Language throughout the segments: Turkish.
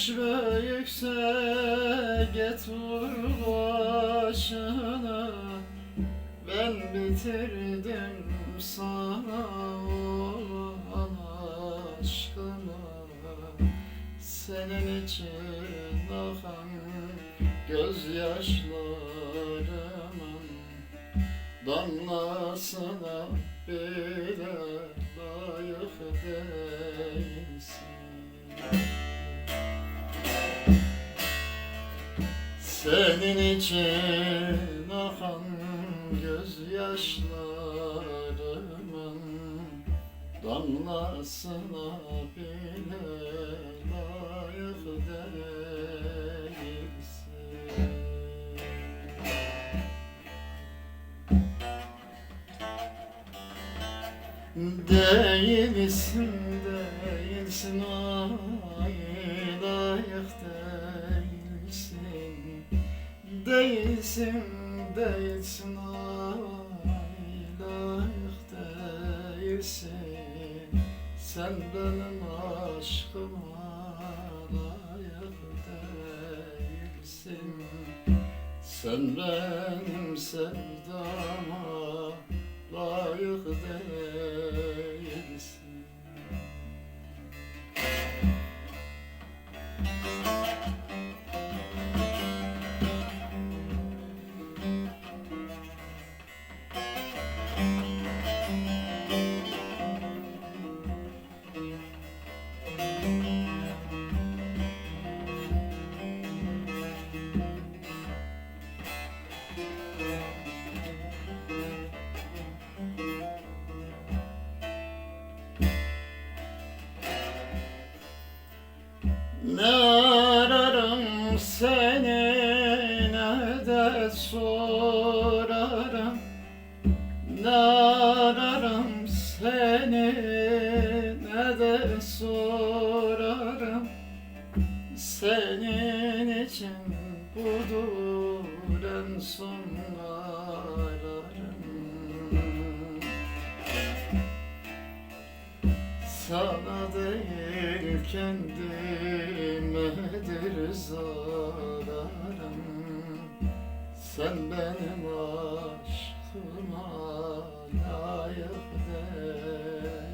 Hangi taş büyükse get vur başına. Ben bitirdim sana olan aşkımı. Senin için akan gözyaşlarımın Damlasına bile layık değilsin Senin için akan gözyaşlarımın Damlasına bile layık değilsin. Değilsin, değilsin, ay layık değilsin Değilsin, değilsin, ay layık değilsin Sen benim aşkıma layık değilsin. Sen benim sevdama layık değilsin sorarım Ne ararım seni. Ne de sorarım Senin için budur en son ararım sana değil kendimedir zararım Sen benim aşkıma layık değilsin.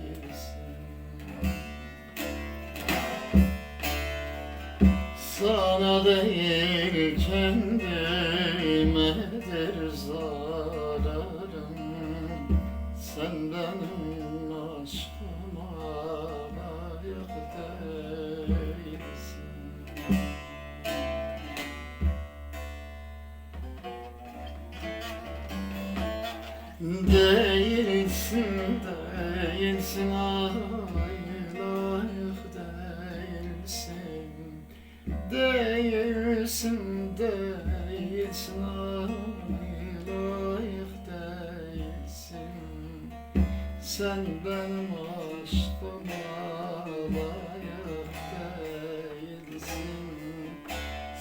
Sana değil kendimedir zararım Sen benim aşkıma layık değilsin Değilsin, değilsin, ay layık değilsin. Değilsin, değilsin, ay layık değilsin. Sen benim aşkıma layık değilsin.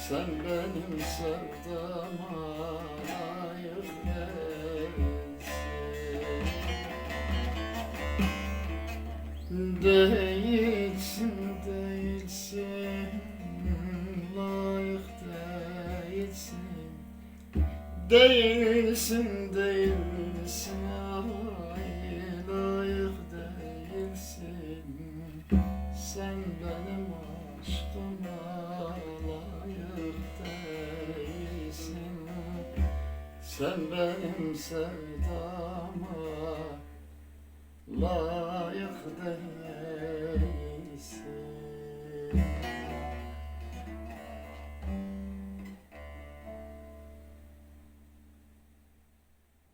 Sen benim sevdama layık değilsin Değilsin, değilsin, layık değilsin. Değilsin, değilsin, ay layık değilsin. Sen benim aşkıma layık değilsin. Sen benim sevdama layık